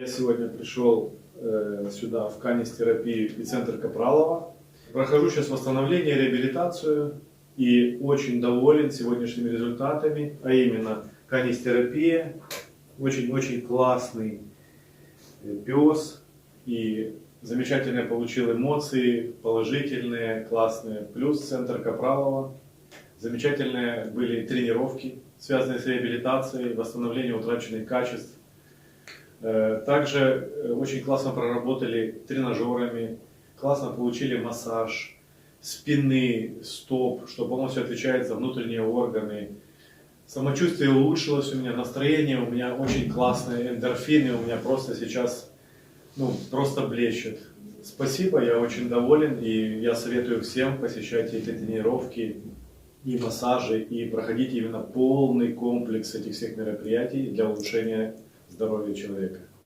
Я сегодня пришел э, сюда в канистерапию и центр Капралова. Прохожу сейчас восстановление, реабилитацию и очень доволен сегодняшними результатами, а именно канистерапия, очень-очень классный э, пес и замечательно получил эмоции, положительные, классные, плюс центр Капралова. Замечательные были тренировки, связанные с реабилитацией, восстановлением утраченных качеств. Э, Также э, очень классно проработали тренажерами, классно получили массаж спины, стоп, что полностью отвечает за внутренние органы. Самочувствие улучшилось у меня, настроение у меня очень классное, эндорфины у меня просто сейчас, ну, просто блещет. Спасибо, я очень доволен, и я советую всем посещать эти тренировки и массажи, и проходить именно полный комплекс этих всех мероприятий для улучшения здоровья человека.